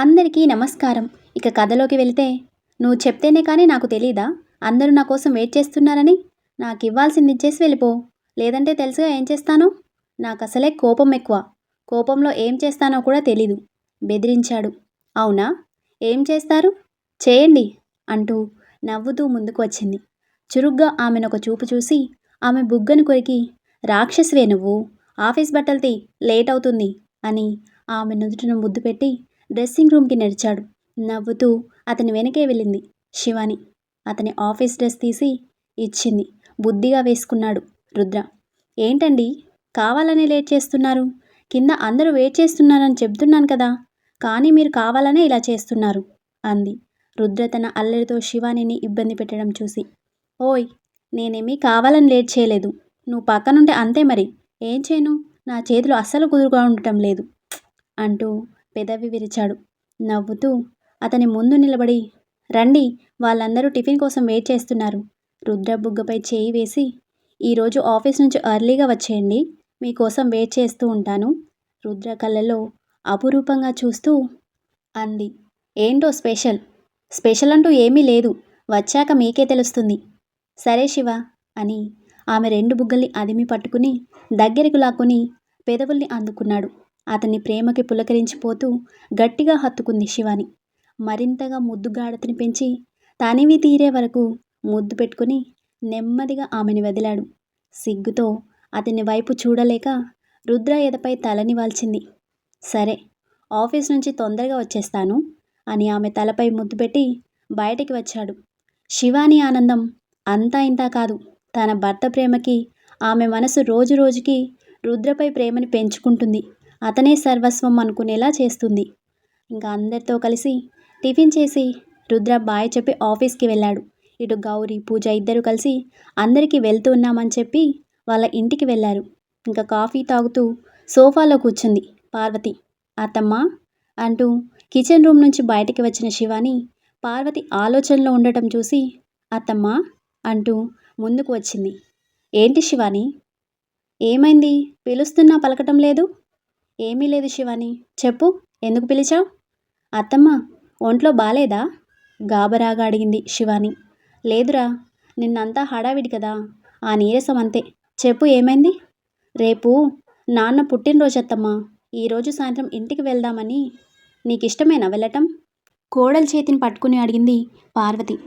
అందరికీ నమస్కారం. ఇక కథలోకి వెళితే నువ్వు చెప్తేనే కానీ నాకు తెలీదా? అందరూ నా కోసం వెయిట్ చేస్తున్నారని? నాకు ఇవ్వాల్సింది ఇచ్చేసి వెళ్ళిపో. లేదంటే తెలుసుగా ఏం చేస్తానో? నాకు అసలే కోపం ఎక్కువ. కోపంలో ఏం చేస్తానో కూడా తెలీదు. బెదిరించాడు. అవునా? ఏం చేస్తారు? చేయండి అంటూ నవ్వుతూ ముందుకు వచ్చింది. చురుగ్గా ఆమెను ఒక చూపు చూసి ఆమె బుగ్గను కొరికి రాక్షసివే నువ్వు ఆఫీస్ బట్టలు తీ లేట్ అవుతుంది అని ఆమె నుదుటను ముద్దు పెట్టి డ్రెస్సింగ్ రూమ్కి నడిచాడు. నవ్వుతూ అతని వెనకే వెళ్ళింది శివాని. అతని ఆఫీస్ డ్రెస్ తీసి ఇచ్చింది. బుద్ధిగా వేసుకున్నాడు రుద్ర. ఏంటండి? కావాలనే లేట్ చేస్తున్నారు. కింద అందరూ వెయిట్ చేస్తున్నారని చెప్తున్నాను కదా. కానీ మీరు కావాలనే ఇలా చేస్తున్నారు అంది. రుద్ర తన అల్లరితో శివానిని ఇబ్బంది పెట్టడం చూసి. ఓయ్ నేనేమీ కావాలని లేట్ చేయలేదు. నువ్వు పక్కనుంటే అంతే మరి. ఏం చేయను? నా చేతులు అస్సలు కుదురుగా ఉండటం లేదు అంటూ పెదవి విరిచాడు. నవ్వుతూ అతని ముందు నిలబడి రండి వాళ్ళందరూ టిఫిన్ కోసం వెయిట్ చేస్తున్నారు రుద్ర బుగ్గపై చేయి వేసి ఈరోజు ఆఫీస్ నుంచి అర్లీగా వచ్చేయండి మీకోసం వెయిట్ చేస్తూ ఉంటాను రుద్ర కళ్ళలో అపురూపంగా చూస్తూ అంది. ఏంటో స్పెషల్? స్పెషల్ అంటూ ఏమీ లేదు. వచ్చాక మీకే తెలుస్తుంది సరే శివ అని ఆమె రెండు బుగ్గల్ని అదిమి పట్టుకుని దగ్గరకు లాక్కుని పెదవుల్ని అందుకున్నాడు. అతని ప్రేమకి పులకరించిపోతూ గట్టిగా హత్తుకుంది శివాని. మరింతగా ముద్దుగాడతని పెంచి తనివి తీరే వరకు ముద్దు పెట్టుకుని నెమ్మదిగా ఆమెను వదిలాడు. సిగ్గుతో అతని వైపు చూడలేక రుద్ర ఎదపై తలని వాల్చింది. సరే ఆఫీస్ నుంచి తొందరగా వచ్చేస్తాను అని ఆమె తలపై ముద్దు పెట్టి బయటికి వచ్చాడు. శివాని ఆనందం అంతా ఇంతా కాదు. తన భర్త ప్రేమకి ఆమె మనసు రోజు రోజుకి రుద్రపై ప్రేమని పెంచుకుంటుంది. అతనే సర్వస్వం అనుకునేలా చేస్తుంది. ఇంకా అందరితో కలిసి టిఫిన్ చేసి రుద్ర బాయ్ చెప్పి ఆఫీస్కి వెళ్ళాడు. ఇటు గౌరీ పూజ ఇద్దరు కలిసి అందరికీ వెళ్తూ ఉన్నామని చెప్పి వాళ్ళ ఇంటికి వెళ్ళారు. ఇంకా కాఫీ తాగుతూ సోఫాలో కూర్చుంది పార్వతి. అత్తమ్మ! అంటూ కిచెన్ రూమ్ నుంచి బయటికి వచ్చిన శివాని పార్వతి ఆలోచనలో ఉండటం చూసి అత్తమ్మ! అంటూ ముందుకు వచ్చింది. ఏంటి శివాని? ఏమైంది? పిలుస్తున్నా పలకటం లేదు? ఏమీ లేదు శివాని. చెప్పు ఎందుకు పిలిచావు? అత్తమ్మ ఒంట్లో బాలేదా? గాబరాగా అడిగింది శివాని. లేదురా నిన్నంతా హడావిడి కదా ఆ నీరసం అంతే. చెప్పు ఏమైంది? రేపు నాన్న పుట్టినరోజు అత్తమ్మ. ఈరోజు సాయంత్రం ఇంటికి వెళ్దామని నీకు ఇష్టమేనా వెళ్ళటం? కోడల చేతిని పట్టుకుని అడిగింది పార్వతి.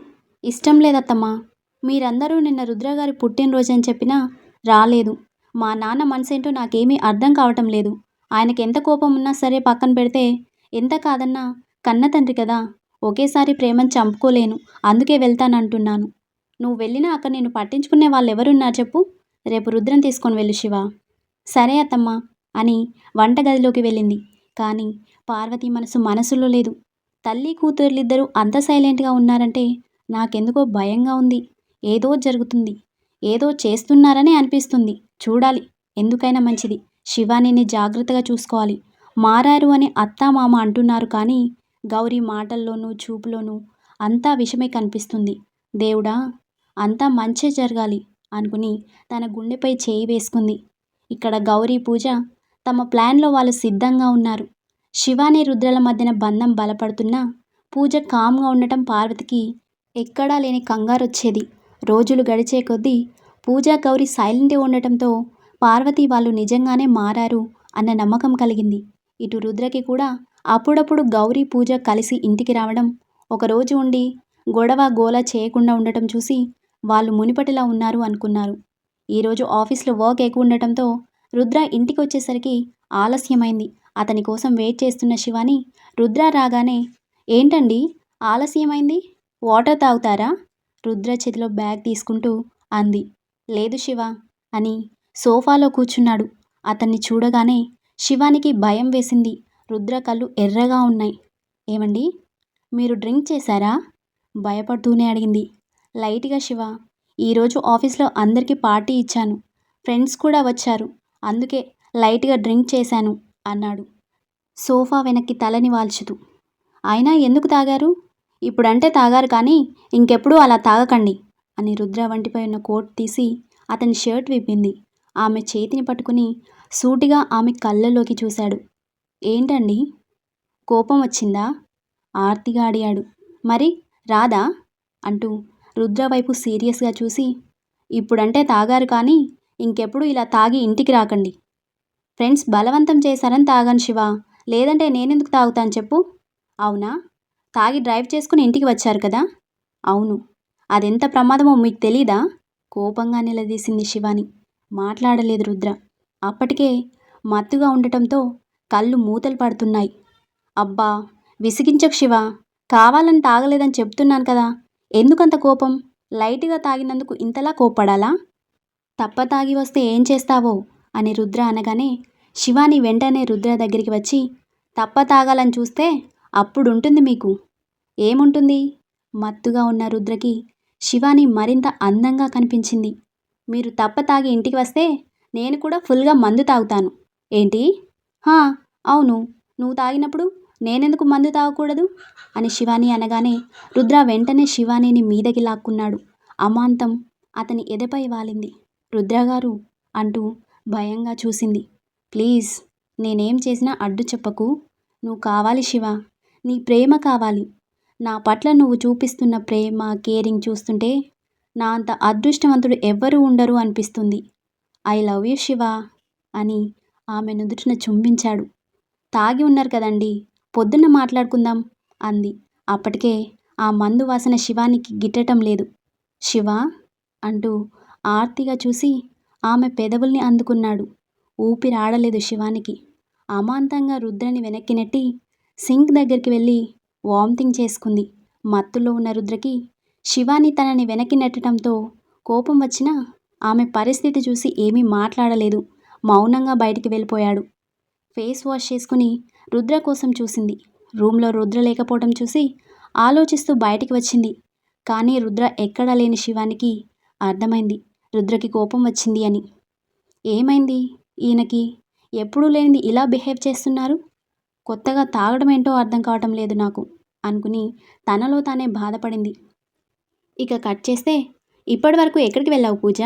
ఇష్టం లేదత్తమ్మా. మీరందరూ నిన్న రుద్రగారి పుట్టినరోజు అని చెప్పినా రాలేదు. మా నాన్న మనసేంటో నాకేమీ అర్థం కావటం లేదు. ఆయనకి ఎంత కోపం ఉన్నా సరే పక్కన పెడితే ఎంత కాదన్నా కన్న తండ్రి కదా ఒకేసారి ప్రేమను చంపుకోలేను అందుకే వెళ్తానంటున్నాను. నువ్వు వెళ్ళినా అక్కడ నేను పట్టించుకునే వాళ్ళు ఎవరున్నారు చెప్పు రేపు రుద్రం తీసుకొని వెళ్ళు శివ. సరే అత్తమ్మ అని వంటగదిలోకి వెళ్ళింది. కానీ పార్వతి మనసు మనసులో లేదు. తల్లి కూతుర్లిద్దరూ అంత సైలెంట్గా ఉన్నారంటే నాకెందుకో భయంగా ఉంది. ఏదో జరుగుతుంది. ఏదో చేస్తున్నారనే అనిపిస్తుంది. చూడాలి ఎందుకైనా మంచిది. శివానిని జాగ్రత్తగా చూసుకోవాలి. మారారు అని అత్త మామ అంటున్నారు కానీ గౌరీ మాటల్లోనూ చూపులోనూ అంతా విషమే కనిపిస్తుంది. దేవుడా అంతా మంచే జరగాలి అనుకుని తన గుండెపై చేయి వేసుకుంది. ఇక్కడ గౌరీ పూజ తమ ప్లాన్లో వాళ్ళు సిద్ధంగా ఉన్నారు. శివాని రుద్రల మధ్యన బంధం బలపడుతున్నా పూజ కామ్గా ఉండటం పార్వతికి ఎక్కడా లేని కంగారు వచ్చేది రోజులు గడిచే కొద్దీ పూజ గౌరీ సైలెంట్గా ఉండటంతో పార్వతి వాళ్ళు నిజంగానే మారారు అన్న నమ్మకం కలిగింది. ఇటు రుద్రకి కూడా అప్పుడప్పుడు గౌరీ పూజ కలిసి ఇంటికి రావడం ఒకరోజు ఉండి గొడవ గోల చేయకుండా ఉండటం చూసి వాళ్ళు మునిపటిలా ఉన్నారు అనుకున్నారు. ఈరోజు ఆఫీస్లో వర్క్ ఎక్కువ ఉండటంతో రుద్ర ఇంటికి వచ్చేసరికి ఆలస్యమైంది. అతని కోసం వెయిట్ చేస్తున్న శివాని రుద్ర రాగానే ఏంటండి? ఆలస్యమైంది? వాటర్ తాగుతారా? రుద్ర చేతిలో బ్యాగ్ తీసుకుంటూ అంది. లేదు శివ అని సోఫాలో కూర్చున్నాడు. అతన్ని చూడగానే శివానికి భయం వేసింది. రుద్ర కళ్ళు ఎర్రగా ఉన్నాయి. ఏమండి? మీరు డ్రింక్ చేశారా? భయపడుతూనే అడిగింది. లైట్గా శివ ఈరోజు ఆఫీస్లో అందరికీ పార్టీ ఇచ్చాను. ఫ్రెండ్స్ కూడా వచ్చారు. అందుకే లైట్గా డ్రింక్ చేశాను అన్నాడు. సోఫా వెనక్కి తలని వాల్చుతూ. అయినా ఎందుకు తాగారు? ఇప్పుడంటే తాగారు కానీ ఇంకెప్పుడు అలా తాగకండి అని రుద్ర వంటిపై ఉన్న కోట్ తీసి అతని షర్ట్ విప్పింది. ఆమె చేతిని పట్టుకుని సూటిగా ఆమె కళ్ళలోకి చూశాడు. ఏంటండి? కోపం వచ్చిందా? ఆర్తిగా అడిగాడు. మరి రాదా? అంటూ రుద్ర వైపు సీరియస్గా చూసి ఇప్పుడంటే తాగారు కానీ ఇంకెప్పుడు ఇలా తాగి ఇంటికి రాకండి. ఫ్రెండ్స్ బలవంతం చేశారని తాగాను శివ. లేదంటే నేనెందుకు తాగుతాను చెప్పు. అవునా? తాగి డ్రైవ్ చేసుకుని ఇంటికి వచ్చారు కదా? అవును. అదెంత ప్రమాదమో మీకు తెలీదా? కోపంగా నిలదీసింది శివాని. మాట్లాడలేదు రుద్ర. అప్పటికే మత్తుగా ఉండటంతో కళ్ళు మూతలు పడుతున్నాయి. అబ్బా! విసిగించకు శివ. కావాలని తాగలేదని చెప్తున్నాను కదా. ఎందుకంత కోపం? లైట్గా తాగినందుకు ఇంతలా కోప్పడాలా? తప్ప తాగి వస్తే ఏం చేస్తావో? అని రుద్ర అనగానే శివాని వెంటనే రుద్ర దగ్గరికి వచ్చి తప్ప తాగాలని చూస్తే అప్పుడుంటుంది మీకు. ఏముంటుంది? మత్తుగా ఉన్న రుద్రకి శివాని మరింత అందంగా కనిపించింది. మీరు తప్ప తాగి ఇంటికి వస్తే నేను కూడా ఫుల్గా మందు తాగుతాను. ఏంటి? హా అవును. నువ్వు తాగినప్పుడు నేనెందుకు మందు తాగకూడదు? అని శివాని అనగానే రుద్ర వెంటనే శివానీని మీదకి లాక్కున్నాడు. అమాంతం అతని ఎదపై వాలింది. రుద్రగారు అంటూ భయంగా చూసింది. ప్లీజ్ నేనేం చేసినా అడ్డు చెప్పకు. నువ్వు కావాలి శివ. నీ ప్రేమ కావాలి. నా పట్ల నువ్వు చూపిస్తున్న ప్రేమ కేరింగ్ చూస్తుంటే నా అంత అదృష్టవంతుడు ఎవ్వరూ ఉండరు అనిపిస్తుంది. ఐ లవ్ యూ శివ అని ఆమె నుదుటిన చుంబించాడు. తాగి ఉన్నారు కదండి పొద్దున్న మాట్లాడుకుందాం అంది. అప్పటికే ఆ మందు వాసన శివానికి గిట్టటం లేదు. శివ అంటూ ఆర్తిగా చూసి ఆమె పెదవుల్ని అందుకున్నాడు. ఊపిరాడలేదు శివానికి. అమాంతంగా రుద్రని వెనక్కి నెట్టి సింక్ దగ్గరికి వెళ్ళి వామిటింగ్ చేసుకుంది. మత్తులో ఉన్న రుద్రకి శివాని తనని వెనక్కి నెట్టడంతో కోపం వచ్చినా ఆమె పరిస్థితి చూసి ఏమీ మాట్లాడలేదు. మౌనంగా బయటికి వెళ్ళిపోయాడు. ఫేస్ వాష్ చేసుకుని రుద్ర కోసం చూసింది. రూమ్లో రుద్ర లేకపోవడం చూసి ఆలోచిస్తూ బయటికి వచ్చింది. కానీ రుద్ర ఎక్కడా లేని శివానికి అర్థమైంది. రుద్రకి కోపం వచ్చింది అని. ఏమైంది? ఈయనకి ఎప్పుడూ లేనిది ఇలా బిహేవ్ చేస్తున్నారు? కొత్తగా తాగడం ఏంటో అర్థం కావటం లేదు నాకు అనుకుని తనలో తానే బాధపడింది. ఇక కట్ చేస్తే ఇప్పటి వరకు ఎక్కడికి వెళ్ళావు పూజ?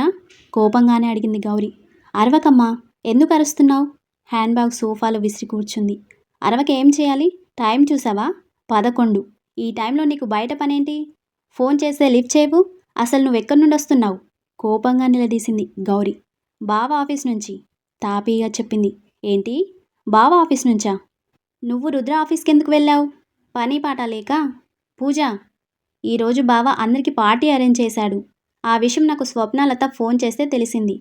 కోపంగానే అడిగింది గౌరీ. అరవకమ్మా ఎందుకు అరుస్తున్నావు? హ్యాండ్ బ్యాగ్ సోఫాలో విసిరి కూర్చుంది. అరవక ఏం చేయాలి? టైం చూసావా? పదకొండు. ఈ టైంలో నీకు బయట పనేంటి? ఫోన్ చేస్తే లిఫ్ట్ చేయవు? అసలు నువ్వు ఎక్కడి నుండి వస్తున్నావు? కోపంగా నిలదీసింది గౌరీ. బావ ఆఫీస్ నుంచి తాపీగా చెప్పింది. ఏంటి? బావ ఆఫీస్ నుంచా? నువ్వు రుద్ర ఆఫీస్కి ఎందుకు వెళ్ళావు? పని పాట లేక? పూజ ఈరోజు బావ అందరికీ పార్టీ అరేంజ్ చేశాడు. ఆ విషయం నాకు స్వప్నలత ఫోన్ చేస్తే తెలిసింది.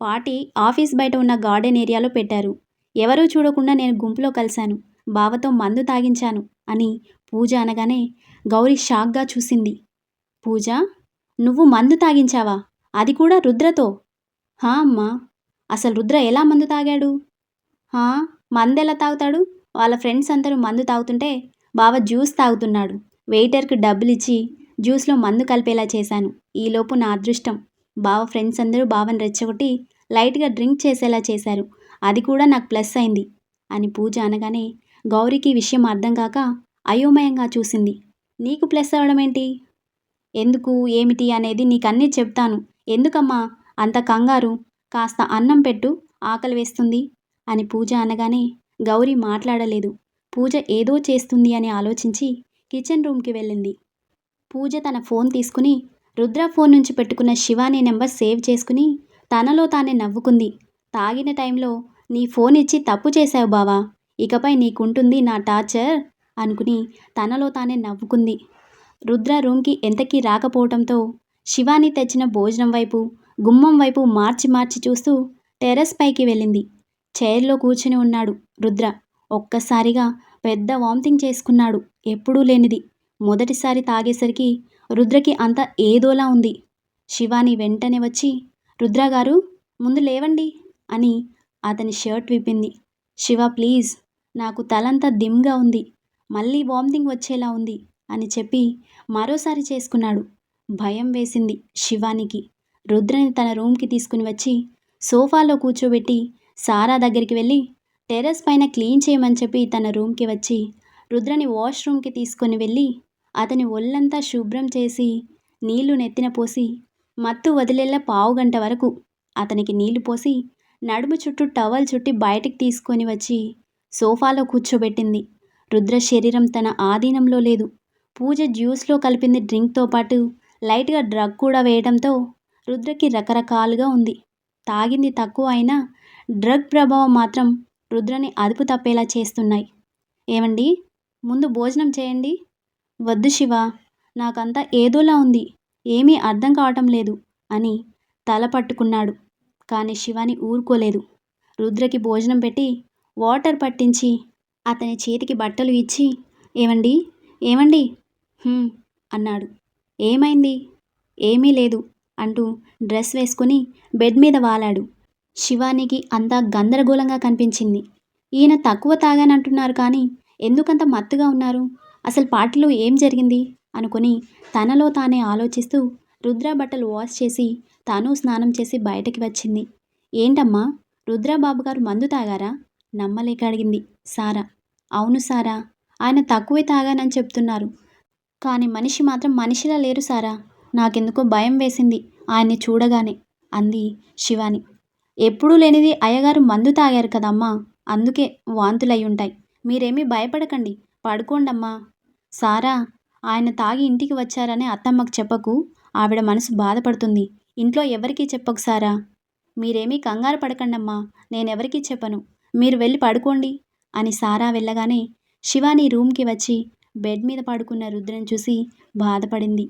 పార్టీ ఆఫీస్ బయట ఉన్న గార్డెన్ ఏరియాలో పెట్టారు. ఎవరూ చూడకుండా నేను గుంపులో కలిశాను. బావతో మందు తాగించాను అని పూజ అనగానే గౌరీ షాక్గా చూసింది. పూజ నువ్వు మందు తాగించావా? అది కూడా రుద్రతో? హా అమ్మా అసలు రుద్ర ఎలా మందు తాగాడు? హా మందు ఎలా తాగుతాడు? వాళ్ళ ఫ్రెండ్స్ అందరూ మందు తాగుతుంటే బావ జ్యూస్ తాగుతున్నాడు. వెయిటర్కి డబ్బులు ఇచ్చి జ్యూస్లో మందు కలిపేలా చేశాను. ఈలోపు నా అదృష్టం. బావ ఫ్రెండ్స్ అందరూ బావని రెచ్చగొట్టి లైట్గా డ్రింక్ చేసేలా చేశారు. అది కూడా నాకు ప్లస్ అయింది అని పూజ అనగానే గౌరీకి విషయం అర్థం కాక అయోమయంగా చూసింది. నీకు ప్లస్ అవ్వడం ఏంటి? ఎందుకు? ఏమిటి? అనేది నీకన్నీ చెప్తాను. ఎందుకమ్మా? అంత కంగారు? కాస్త అన్నం పెట్టు ఆకలి వేస్తుంది అని పూజ అనగానే గౌరీ మాట్లాడలేదు. పూజ ఏదో చేస్తుంది అని ఆలోచించి కిచెన్ రూమ్కి వెళ్ళింది. పూజ తన ఫోన్ తీసుకుని రుద్ర ఫోన్ నుంచి పెట్టుకున్న శివాని నెంబర్ సేవ్ చేసుకుని తనలో తానే నవ్వుకుంది. తాగిన టైంలో నీ ఫోన్ ఇచ్చి తప్పు చేశావు బావా ఇకపై నీకుంటుంది నా టార్చర్ అనుకుని తనలో తానే నవ్వుకుంది. రుద్ర రూమ్కి ఎంతకీ రాకపోవడంతో శివాని తెచ్చిన భోజనం వైపు గుమ్మం వైపు మార్చి మార్చి చూస్తూ టెర్రస్ పైకి వెళ్ళింది. చైర్లో కూర్చుని ఉన్నాడు రుద్ర. ఒక్కసారిగా పెద్ద వామిటింగ్ చేసుకున్నాడు. ఎప్పుడూ లేనిది. మొదటిసారి తాగేసరికి రుద్రకి అంత ఏదోలా ఉంది. శివాని వెంటనే వచ్చి రుద్రగారు ముందు లేవండి అని అతని షర్ట్ విప్పింది. శివ ప్లీజ్ నాకు తలంతా దిమ్గా ఉంది. మళ్ళీ వామిటింగ్ వచ్చేలా ఉంది అని చెప్పి మరోసారి చేసుకున్నాడు. భయం వేసింది శివానికి. రుద్రని తన రూమ్కి తీసుకుని వచ్చి సోఫాలో కూర్చోబెట్టి సారా దగ్గరికి వెళ్ళి టెర్రస్ పైన క్లీన్ చేయమని చెప్పి తన రూమ్కి వచ్చి రుద్రని వాష్రూమ్కి తీసుకొని వెళ్ళి అతని ఒళ్ళంతా శుభ్రం చేసి నీళ్ళు నెత్తిన పోసి మత్తు వదిలేలా పావు గంట వరకు అతనికి నీళ్ళు పోసి నడుము చుట్టూ టవల్ చుట్టి బయటికి తీసుకొని వచ్చి సోఫాలో కూర్చోబెట్టింది. రుద్ర శరీరం తన ఆధీనంలో లేదు. పూజ జ్యూస్లో కలిపింది డ్రింక్తో పాటు లైట్గా డ్రగ్ కూడా వేయడంతో రుద్రకి రకరకాలుగా ఉంది. తాగింది తక్కువ అయినా డ్రగ్ ప్రభావం మాత్రం రుద్రని అదుపు తప్పేలా చేస్తున్నాయి. ఏమండి? ముందు భోజనం చేయండి. వద్దు శివ నాకంతా ఏదోలా ఉంది ఏమీ అర్థం కావటం లేదు అని తల పట్టుకున్నాడు. కానీ శివాని ఊరుకోలేదు. రుద్రకి భోజనం పెట్టి వాటర్ పట్టించి అతని చేతికి బట్టలు ఇచ్చి ఏమండి ఏమండి? అన్నాడు. ఏమైంది? ఏమీ లేదు అంటూ డ్రెస్ వేసుకుని బెడ్ మీద వాలాడు. శివానికి అంతా గందరగోళంగా కనిపించింది. ఈయన తక్కువ తాగానంటున్నారు కానీ ఎందుకంత మత్తుగా ఉన్నారు? అసలు పార్టీలో ఏం జరిగింది? అనుకుని తనలో తానే ఆలోచిస్తూ రుద్ర బట్టలు వాష్ చేసి తాను స్నానం చేసి బయటకి వచ్చింది. ఏంటమ్మా? రుద్రాబాబు గారు మందు తాగారా? నమ్మలేక అడిగింది సారా. అవును సారా. ఆయన తక్కువే తాగానని చెప్తున్నారు. కానీ మనిషి మాత్రం మనిషిలా లేరు సారా. నాకెందుకో భయం వేసింది ఆయన్ని చూడగానే అంది శివాని. ఎప్పుడూ లేనిది అయ్యగారు మందు తాగారు కదమ్మా. అందుకే వాంతులై ఉంటాయి. మీరేమీ భయపడకండి. పడుకోండమ్మా. సారా ఆయన తాగి ఇంటికి వచ్చారని అత్తమ్మకు చెప్పకు. ఆవిడ మనసు బాధపడుతుంది. ఇంట్లో ఎవరికీ చెప్పకు సారా. మీరేమీ కంగారు పడకండమ్మా. నేనెవరికీ చెప్పను. మీరు వెళ్ళి పడుకోండి అని సారా వెళ్ళగానే శివాని రూమ్కి వచ్చి బెడ్ మీద పడుకున్న రుద్రని చూసి బాధపడింది.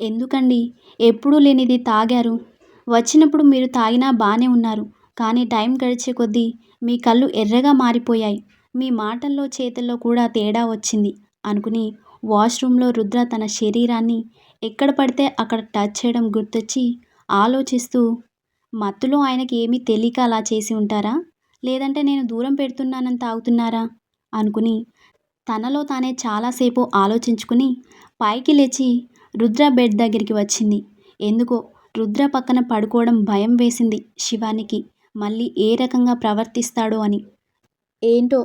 ఎందుకండి? ఎప్పుడూ లేనిది తాగారు. వచ్చినప్పుడు మీరు తాగినా బాగానే ఉన్నారు. కానీ టైం గడిచే కొద్దీ మీ కళ్ళు ఎర్రగా మారిపోయాయి. మీ మాటల్లో చేతుల్లో కూడా తేడా వచ్చింది అనుకుని వాష్రూమ్లో రుద్ర తన శరీరాన్ని ఎక్కడ పడితే అక్కడ టచ్ చేయడం గుర్తొచ్చి ఆలోచిస్తూ మత్తులో ఆయనకి ఏమీ తెలియక అలా చేసి ఉంటారా? లేదంటే నేను దూరం పెడుతున్నానని తాగుతున్నారా? అనుకుని తనలో తానే చాలాసేపు ఆలోచించుకుని పైకి లేచి రుద్ర బెడ్ దగ్గరికి వచ్చింది. ఎందుకో రుద్ర పక్కన పడుకోవడం భయం వేసింది శివానికి. మళ్ళీ ఏ రకంగా ప్రవర్తిస్తాడో అని. ఏంటో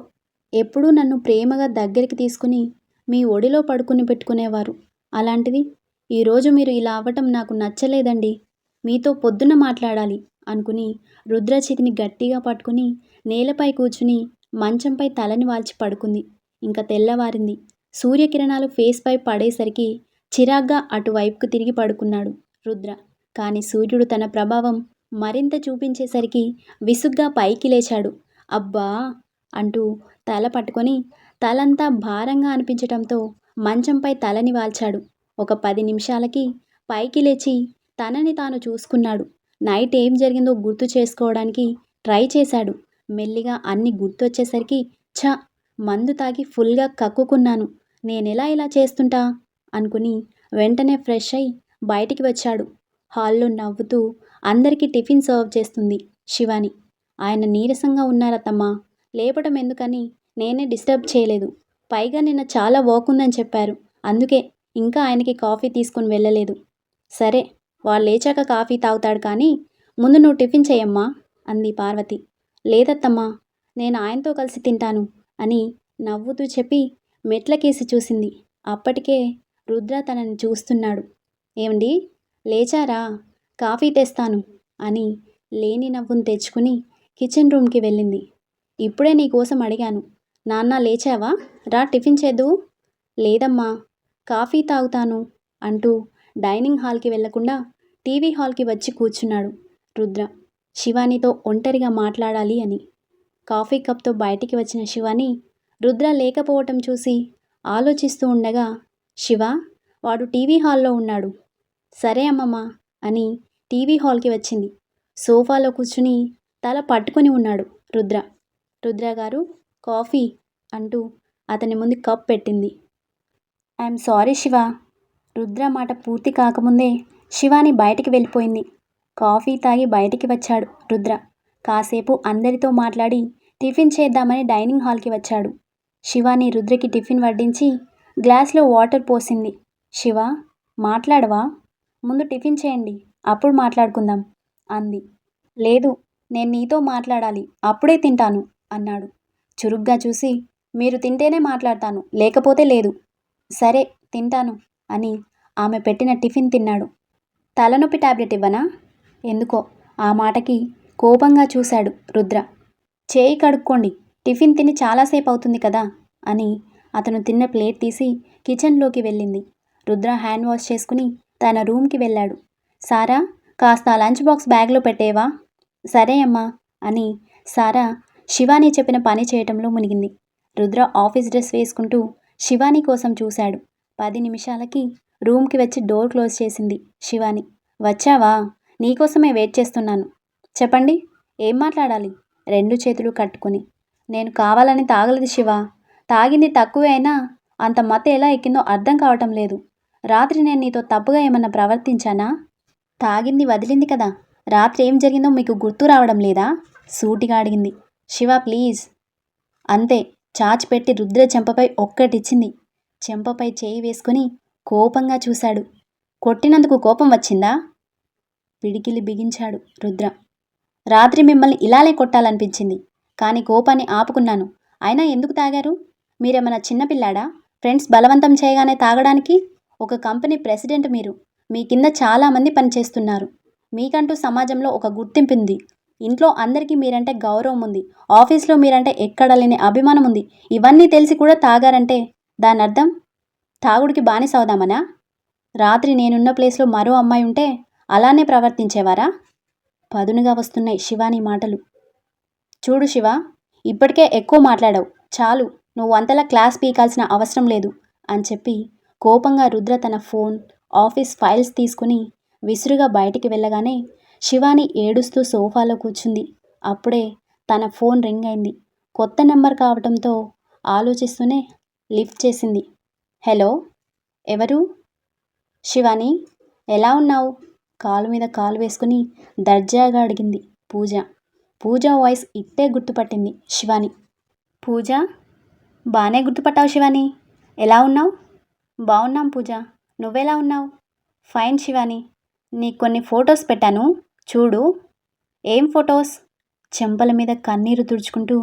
ఎప్పుడూ నన్ను ప్రేమగా దగ్గరికి తీసుకుని మీ ఒడిలో పడుకుని పెట్టుకునేవారు. అలాంటిది ఈరోజు మీరు ఇలా అవ్వటం నాకు నచ్చలేదండి. మీతో పొద్దున మాట్లాడాలి అనుకుని రుద్రచేతిని గట్టిగా పట్టుకుని నేలపై కూర్చుని మంచంపై తలని వాల్చి పడుకుంది. ఇంకా తెల్లవారింది. సూర్యకిరణాలు ఫేస్పై పడేసరికి చిరాగ్గా అటువైపుకు తిరిగి పడుకున్నాడు రుద్ర. కానీ సూర్యుడు తన ప్రభావం మరింత చూపించేసరికి విసుగ్గా పైకి లేచాడు. అబ్బా! అంటూ తల పట్టుకొని తలంతా భారంగా అనిపించటంతో మంచంపై తలని వాల్చాడు. ఒక పది నిమిషాలకి పైకి లేచి తనని తాను చూసుకున్నాడు. నైట్ ఏం జరిగిందో గుర్తు చేసుకోవడానికి ట్రై చేశాడు. మెల్లిగా అన్ని గుర్తొచ్చేసరికి ఛ! మందు తాగి ఫుల్గా కక్కుకున్నాను. నేనెలా ఇలా చేస్తుంటా? అనుకుని వెంటనే ఫ్రెష్ అయి బయటికి వచ్చాడు. హాల్లో నవ్వుతూ అందరికీ టిఫిన్ సర్వ్ చేస్తుంది శివాని. ఆయన నీరసంగా ఉన్నారతమ్మా లేపటం ఎందుకని నేనే డిస్టర్బ్ చేయలేదు. పైగా నిన్న చాలా వర్క్ ఉందని చెప్పారు. అందుకే ఇంకా ఆయనకి కాఫీ తీసుకొని వెళ్ళలేదు. సరే వాళ్ళు లేచాక కాఫీ తాగుతాడు కానీ ముందు నువ్వు టిఫిన్ చేయమ్మా అంది పార్వతి. లేదత్తమ్మా నేను ఆయనతో కలిసి తింటాను అని నవ్వుతూ చెప్పి మెట్లకేసి చూసింది. అప్పటికే రుద్ర తనని చూస్తున్నాడు. ఏమండి లేచారా? కాఫీ తెస్తాను అని లేని నవ్వును తెచ్చుకుని కిచెన్ రూమ్కి వెళ్ళింది. ఇప్పుడే నీకోసం అడిగాను. నాన్న లేచావా? రా టిఫిన్ చేదు. లేదమ్మా. కాఫీ తాగుతాను అంటూ డైనింగ్ హాల్కి వెళ్ళకుండా టీవీ హాల్కి వచ్చి కూర్చున్నాడు రుద్ర. శివానితో ఒంటరిగా మాట్లాడాలి అని. కాఫీ కప్తో బయటికి వచ్చిన శివాని రుద్ర లేకపోవటం చూసి ఆలోచిస్తూ ఉండగా శివ వాడు టీవీ హాల్లో ఉన్నాడు. సరే అమ్మమ్మ అని టీవీ హాల్కి వచ్చింది. సోఫాలో కూర్చుని తల పట్టుకొని ఉన్నాడు రుద్ర. రుద్ర గారు కాఫీ అంటూ అతని ముందు కప్ పెట్టింది. I'm sorry Shiva. రుద్ర మాట పూర్తి కాకముందే శివాని బయటికి వెళ్ళిపోయింది. కాఫీ తాగి బయటికి వచ్చాడు రుద్ర. కాసేపు అందరితో మాట్లాడి టిఫిన్ చేద్దామని డైనింగ్ హాల్కి వచ్చాడు. శివాని రుద్రకి టిఫిన్ వడ్డించి గ్లాస్లో వాటర్ పోసింది. శివ మాట్లాడవా? ముందు టిఫిన్ చేయండి అప్పుడు మాట్లాడుకుందాం అంది. లేదు నేను నీతో మాట్లాడాలి అప్పుడే తింటాను అన్నాడు. చురుగ్గా చూసి మీరు తింటేనే మాట్లాడతాను లేకపోతే లేదు. సరే తింటాను అని ఆమె పెట్టిన టిఫిన్ తిన్నాడు. తలనొప్పి టాబ్లెట్ ఇవ్వనా? ఎందుకో ఆ మాటకి కోపంగా చూశాడు రుద్ర. చేయి కడుక్కోండి టిఫిన్ తిని చాలాసేపు అవుతుంది కదా అని అతను తిన్న ప్లేట్ తీసి కిచెన్లోకి వెళ్ళింది. రుద్ర హ్యాండ్ వాష్ చేసుకుని తన రూమ్కి వెళ్ళాడు. సారా కాస్త లంచ్ బాక్స్ బ్యాగ్లో పెట్టేవా? సరే అమ్మా అని సారా శివాని చెప్పిన పని చేయటంలో మునిగింది. రుద్ర ఆఫీస్ డ్రెస్ వేసుకుంటూ శివాని కోసం చూశాడు. పది నిమిషాలకి రూమ్కి వచ్చి డోర్ క్లోజ్ చేసింది శివాని. వచ్చావా? నీకోసమే వెయిట్ చేస్తున్నాను. చెప్పండి ఏం మాట్లాడాలి? రెండు చేతులు కట్టుకొని. నేను కావాలని తాగలేదు శివ. తాగింది తక్కువే అయినా అంత మత ఎలా ఎక్కిందో అర్థం కావటం లేదు. రాత్రి నేను నీతో తప్పుగా ఏమన్నా ప్రవర్తించానా? తాగింది వదిలింది కదా. రాత్రి ఏం జరిగిందో మీకు గుర్తు రావడం లేదా? సూటిగా అడిగింది. శివ ప్లీజ్. అంతే చాచి పెట్టి రుద్ర చెంపపై ఒక్కటిచ్చింది. చెంపపై చేయి వేసుకుని కోపంగా చూశాడు. కొట్టినందుకు కోపం వచ్చిందా? పిడికిలి బిగించాడు రుద్ర. రాత్రి మిమ్మల్ని ఇలానే కొట్టాలనిపించింది. కానీ కోపాన్ని ఆపుకున్నాను. అయినా ఎందుకు తాగారు? మీరేమన్నా చిన్నపిల్లాడా ఫ్రెండ్స్ బలవంతం చేయగానే తాగడానికి? ఒక కంపెనీ ప్రెసిడెంట్ మీరు. మీ కింద చాలామంది పనిచేస్తున్నారు. మీకంటూ సమాజంలో ఒక గుర్తింపు ఉంది ఇంట్లో అందరికీ మీరంటే గౌరవం ఉంది. ఆఫీస్లో మీరంటే ఎక్కడ లేని అభిమానం ఉంది. ఇవన్నీ తెలిసి కూడా తాగారంటే దాని అర్థం తాగుడికి బానిస అవుదామనా? రాత్రి నేనున్న ప్లేస్లో మరో అమ్మాయి ఉంటే అలానే ప్రవర్తించేవారా? పదునుగా వస్తున్నాయి శివాని మాటలు. చూడు శివ ఇప్పటికే ఎక్కువ మాట్లాడావు. చాలు నువ్వు అంతలా క్లాస్ పీకాల్సిన అవసరం లేదు అని చెప్పి కోపంగా రుద్ర తన ఫోన్ ఆఫీస్ ఫైల్స్ తీసుకుని విసురుగా బయటికి వెళ్ళగానే శివాని ఏడుస్తూ సోఫాలో కూర్చుంది. అప్పుడే తన ఫోన్ రింగ్ అయింది. కొత్త నెంబర్ కావటంతో ఆలోచిస్తూనే లిఫ్ట్ చేసింది. హలో? ఎవరు? శివాని? ఎలా ఉన్నావు? కాలు మీద కాలు వేసుకుని దర్జాగా అడిగింది పూజ. పూజ వాయిస్ ఇట్టే గుర్తుపట్టింది శివాని. పూజ? బాగానే గుర్తుపట్టావు శివాని. ఎలా ఉన్నావు? బాగున్నాం పూజ. నువ్వెలా ఉన్నావు? ఫైన్ శివాని. నీకు కొన్ని ఫొటోస్ పెట్టాను. చూడు ఏం ఫొటోస్? చెంపల మీద కన్నీరు తుడుచుకుంటూ.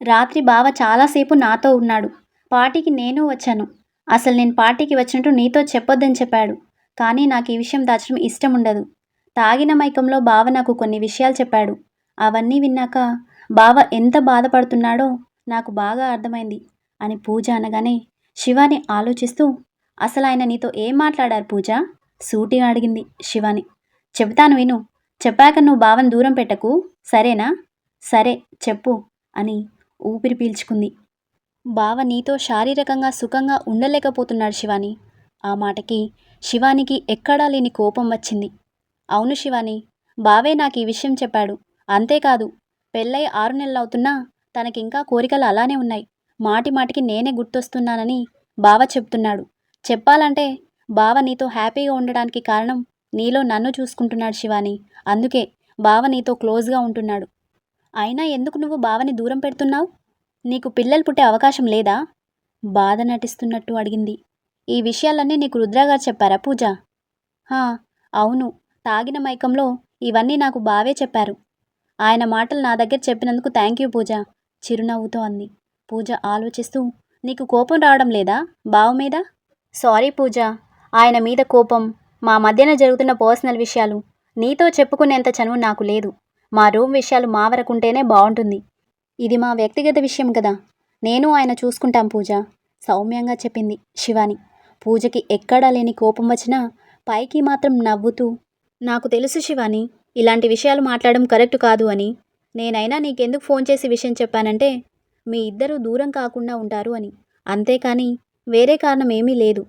రాత్రి బావ చాలాసేపు నాతో ఉన్నాడు. పార్టీకి నేను వచ్చాను. అసలు నేను పార్టీకి వచ్చినట్టు నీతో చెప్పొద్దని చెప్పాడు. కానీ నాకు ఈ విషయం దాచడం ఇష్టం ఉండదు తాగిన మైకంలో బావ నాకు కొన్ని విషయాలు చెప్పాడు. అవన్నీ విన్నాక బావ ఎంత బాధపడుతున్నాడో నాకు బాగా అర్థమైంది అని పూజ అనగానే శివాని ఆలోచిస్తూ అసలు ఆయన నీతో ఏం మాట్లాడారు పూజ? సూటిగా అడిగింది శివాని. చెబుతాను విను. చెప్పాక నువ్వు బావని దూరం పెట్టకు. సరేనా? సరే చెప్పు అని ఊపిరి పీల్చుకుంది. బావ నీతో శారీరకంగా సుఖంగా ఉండలేకపోతున్నాడు శివాని. ఆ మాటకి శివానికి ఎక్కడా లేని కోపం వచ్చింది. అవును శివాని బావే నాకు ఈ విషయం చెప్పాడు. అంతేకాదు పెళ్ళై ఆరు నెలలవుతున్నా తనకింకా కోరికలు అలానే ఉన్నాయి. మాటి మాటికి నేనే గుర్తొస్తున్నానని బావ చెప్తున్నాడు. చెప్పాలంటే బావ నీతో హ్యాపీగా ఉండడానికి కారణం నీలో నన్ను చూసుకుంటున్నాడు శివాని. అందుకే బావ నీతో క్లోజ్గా ఉంటున్నాడు. అయినా ఎందుకు నువ్వు బావని దూరం పెడుతున్నావు? నీకు పిల్లలు పుట్టే అవకాశం లేదా? బాధ నటిస్తున్నట్టు అడిగింది. ఈ విషయాలన్నీ నీకు రుద్రగారు చెప్పారా పూజ? హా అవును. తాగిన మైకంలో ఇవన్నీ నాకు బావే చెప్పారు. ఆయన మాటలు నా దగ్గర చెప్పినందుకు థ్యాంక్ యూ పూజ చిరునవ్వుతో అంది. పూజ ఆలోచిస్తూ నీకు కోపం రావడం లేదా బావ మీద? సారీ పూజ ఆయన మీద కోపం మా మధ్యన జరుగుతున్న పర్సనల్ విషయాలు నీతో చెప్పుకునేంత చనువు నాకు లేదు. మా రూమ్ విషయాలు మా వరకుంటేనే బాగుంటుంది ఇది మా వ్యక్తిగత విషయం కదా. నేను ఆయన చూసుకుంటాం పూజ సౌమ్యంగా చెప్పింది శివాని. పూజకి ఎక్కడా లేని కోపం వచ్చినా పైకి మాత్రం నవ్వుతూ నాకు తెలుసు శివాని ఇలాంటి విషయాలు మాట్లాడడం కరెక్ట్ కాదు అని. నేనైనా నీకెందుకు ఫోన్ చేసి విషయం చెప్పానంటే మీ ఇద్దరూ దూరం కాకుండా ఉంటారు అని. అంతేకాని వేరే కారణం ఏమీ లేదు.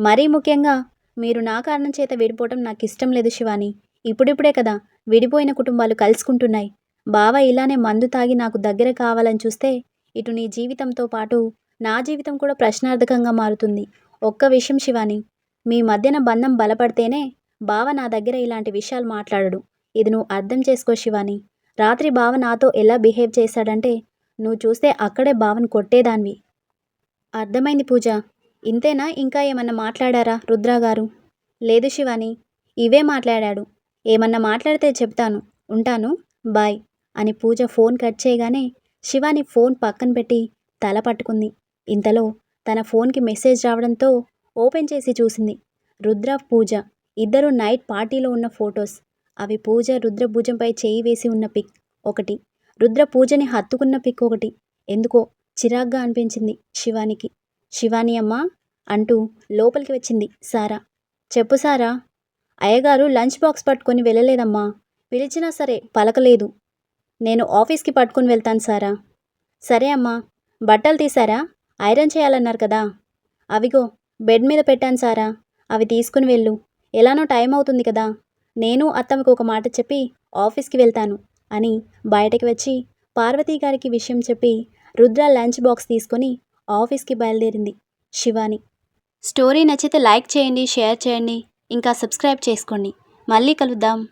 మరీ ముఖ్యంగా మీరు నా కారణం చేత విడిపోవటం నాకు ఇష్టం లేదు శివాని. ఇప్పుడిప్పుడే కదా విడిపోయిన కుటుంబాలు కలుసుకుంటున్నాయి. బావ ఇలానే మందు తాగి నాకు దగ్గర కావాలని చూస్తే ఇటు నీ జీవితంతో పాటు నా జీవితం కూడా ప్రశ్నార్థకంగా మారుతుంది. ఒక్క విషయం శివాని. మీ మధ్యన బంధం బలపడితేనే బావ నా దగ్గర ఇలాంటి విషయాలు మాట్లాడడు. ఇది నువ్వు అర్థం చేసుకో శివాని. రాత్రి బావ నాతో ఎలా బిహేవ్ చేశాడంటే నువ్వు చూస్తే అక్కడే బావను కొట్టేదాన్వి. అర్థమైంది పూజ? ఇంతేనా? ఇంకా ఏమన్నా మాట్లాడారా రుద్ర గారు? లేదు శివాని ఇవే మాట్లాడాడు. ఏమన్నా మాట్లాడితే చెప్తాను. ఉంటాను. బాయ్ అని పూజ ఫోన్ కట్ చేయగానే శివాని ఫోన్ పక్కన పెట్టి తల పట్టుకుంది. ఇంతలో తన ఫోన్కి మెసేజ్ రావడంతో ఓపెన్ చేసి చూసింది. రుద్ర పూజ ఇద్దరు నైట్ పార్టీలో ఉన్న ఫొటోస్. అవి పూజ రుద్ర భుజంపై చేయి వేసి ఉన్న పిక్ ఒకటి. రుద్ర పూజని హత్తుకున్న పిక్ ఒకటి. ఎందుకో చిరాగ్గా అనిపించింది శివానికి. శివాని అమ్మా అంటూ లోపలికి వచ్చింది సారా. చెప్పు సారా అయ్యగారు లంచ్ బాక్స్ పట్టుకొని వెళ్ళలేదమ్మా. పిలిచినా సరే పలకలేదు. నేను ఆఫీస్కి పట్టుకొని వెళ్తాను సారా. సరే అమ్మా బట్టలు తీసారా? ఐరన్ చేయాలన్నారు కదా. అవిగో బెడ్ మీద పెట్టాను సారా. అవి తీసుకుని వెళ్ళు. ఎలానో టైం అవుతుంది కదా. నేను అత్తమ్మకు ఒక మాట చెప్పి ఆఫీస్కి వెళ్తాను అని బయటకు వచ్చి పార్వతీ గారికి విషయం చెప్పి రుద్ర లంచ్ బాక్స్ తీసుకొని ఆఫీస్కి బయలుదేరింది శివాని. స్టోరీ నచ్చితే లైక్ చేయండి షేర్ చేయండి ఇంకా సబ్స్క్రైబ్ చేసుకోండి. మళ్ళీ కలుద్దాం.